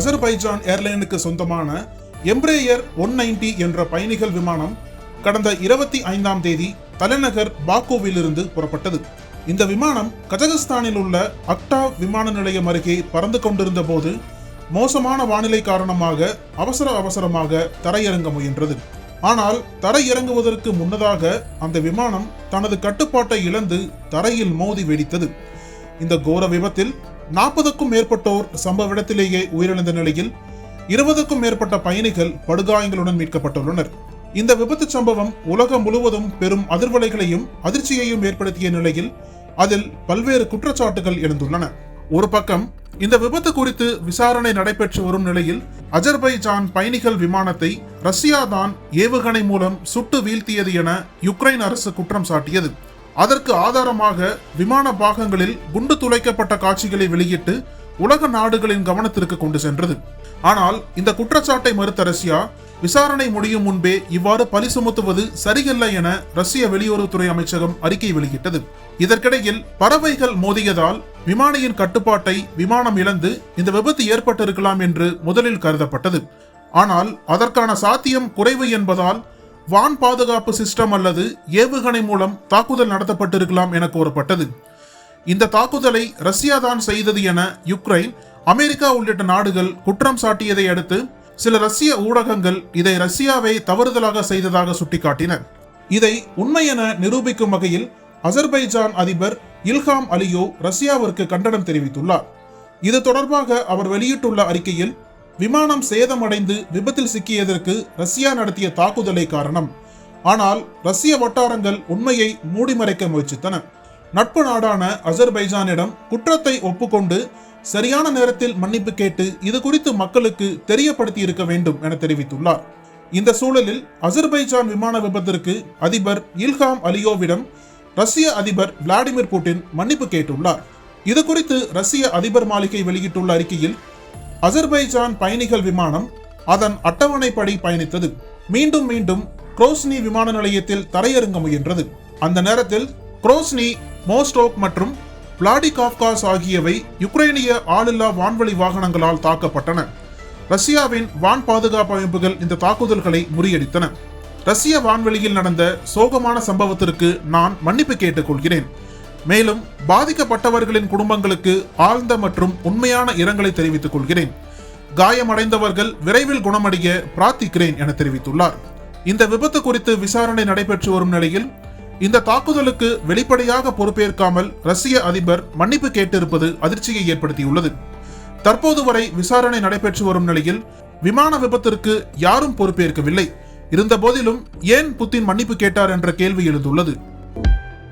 அசர்பைஜான் ஏர்லைனுக்கு சொந்தமான Embraer one ninety என்ற பயணிகள் விமானம் கடந்த இருபத்தி ஐந்தாம் தேதி தலைநகர் பாக்கோவிலிருந்து புறப்பட்டது. இந்த விமானம் கஜகஸ்தானில் உள்ள அக்டா விமான நிலையம் அருகே பறந்து கொண்டிருந்த போது மோசமான வானிலை காரணமாக அவசர அவசரமாக தரையிறங்க முயன்றது. ஆனால் தரையிறங்குவதற்கு முன்னதாக அந்த விமானம் தனது கட்டுப்பாட்டை இழந்து தரையில் மோதி வெடித்தது. இந்த கோர விபத்தில் நாற்பதுக்கும் மேற்பட்டோர் சம்பவ இடத்திலேயே உயிரிழந்த நிலையில் இருபதுக்கும் மேற்பட்ட பயணிகள் படுகாயங்களுடன் மீட்கப்பட்டுள்ளனர். இந்த விபத்து சம்பவம் உலகம் முழுவதும் பெரும் அதிர்வலைகளையும் அதிர்ச்சியையும் ஏற்படுத்திய நிலையில் அதில் பல்வேறு குற்றச்சாட்டுகள் எழுந்துள்ளன. ஒரு பக்கம் இந்த விபத்து குறித்து விசாரணை நடைபெற்று வரும் நிலையில் அஜர்பைஜான் பயணிகள் விமானத்தை ரஷ்யா தான் ஏவுகணை மூலம் சுட்டு வீழ்த்தியது என யுக்ரைன் அரசு குற்றம் சாட்டியது. அதற்கு ஆதாரமாக விமான பாகங்களில் குண்டு துளைக்கப்பட்ட காட்சிகளை வெளியிட்டு உலக நாடுகளின் கவனத்திற்கு கொண்டு சென்றது. ஆனால் இந்த குற்றச்சாட்டை மறுத்த ரஷ்யா விசாரணை முடியும் முன்பே இவ்வாறு பழி சுமத்துவது சரியல்ல என ரஷ்ய வெளியுறவுத்துறை அமைச்சகம் அறிக்கை வெளியிட்டது. இதற்கிடையில் பறவைகள் மோதியதால் விமானியின் கட்டுப்பாட்டை விமானம் இழந்து இந்த விபத்து ஏற்பட்டிருக்கலாம் என்று முதலில் கருதப்பட்டது. ஆனால் அதற்கான சாத்தியம் குறைவு என்பதால் வான் பாதுகாப்பு சிஸ்டம் அல்லது ஏவுகணை மூலம் தாக்குதல் நடத்தப்பட்டிருக்கலாம் என கூறப்பட்டது. இந்த தாக்குதலை ரஷ்யா தான் செய்தது என யுக்ரைன் அமெரிக்கா உள்ளிட்ட நாடுகள் குற்றம் சாட்டியதை அடுத்து சில ரஷ்ய ஊடகங்கள் இதை ரஷ்யாவை தவறுதலாக செய்ததாக சுட்டிக்காட்டின. இதை உண்மை என நிரூபிக்கும் வகையில் அசர்பைஜான் அதிபர் இல்ஹாம் அலியோ ரஷ்யாவிற்கு கண்டனம் தெரிவித்துள்ளார். இது தொடர்பாக அவர் வெளியிட்டுள்ள அறிக்கையில் விமானம் சேதமடைந்து விபத்தில் சிக்கியதற்கு ரஷ்யா நடத்திய தாக்குதலை காரணம். ஆனால் ரஷ்ய வட்டாரங்கள் உண்மையை மூடிமறைக்க முயற்சித்தன. நட்பு நாடான அசர்பைஜானிடம் குற்றத்தை ஒப்புக்கொண்டு சரியான நேரத்தில் மன்னிப்பு கேட்டு இது குறித்து மக்களுக்கு தெரியப்படுத்தி இருக்க வேண்டும் என தெரிவித்துள்ளார். இந்த சூழலில் அசர்பைஜான் விமான விபத்திற்கு அதிபர் இல்ஹாம் அலியோவிடம் ரஷ்ய அதிபர் விளாடிமிர் புட்டின் மன்னிப்பு கேட்டுள்ளார். இது குறித்து ரஷ்ய அதிபர் மாளிகை வெளியிட்டுள்ள அறிக்கையில் அசர்பைஜான் பயணிகள் விமானம் அதன் அட்டவணைப்படி பயணித்தது. மீண்டும் மீண்டும் குரோஸ்னி விமான நிலையத்தில் தரையிறங்க முயன்றது. அந்த நேரத்தில் குரோஸ்னி மோஸ்டோக் மற்றும் பிளாடிகாப்காஸ் ஆகியவை யுக்ரைனிய ஆளில்லா வான்வழி வாகனங்களால் தாக்கப்பட்டன. ரஷ்யாவின் வான் பாதுகாப்பு அமைப்புகள் இந்த தாக்குதல்களை முறியடித்தன. ரஷ்ய வான்வெளியில் நடந்த சோகமான சம்பவத்திற்கு நான் மன்னிப்பு கேட்டுக்கொள்கிறேன். மேலும் பாதிக்கப்பட்டவர்களின் குடும்பங்களுக்கு ஆழ்ந்த மற்றும் உண்மையான இரங்கலை தெரிவித்துக் கொள்கிறேன். காயமடைந்தவர்கள் விரைவில் குணமடைய பிரார்த்திக்கிறேன் என தெரிவித்துள்ளார். இந்த விபத்து குறித்து விசாரணை நடைபெற்று வரும் நிலையில் இந்த தாக்குதலுக்கு வெளிப்படையாக பொறுப்பேற்காமல் ரஷ்ய அதிபர் மன்னிப்பு கேட்டிருப்பது அதிர்ச்சியை ஏற்படுத்தியுள்ளது. தற்போது வரை விசாரணை நடைபெற்று வரும் நிலையில் விமான விபத்திற்கு யாரும் பொறுப்பேற்கவில்லை. இருந்தபோதிலும் ஏன் புத்தின் மன்னிப்பு கேட்டார் என்ற கேள்வி எழுந்துள்ளது.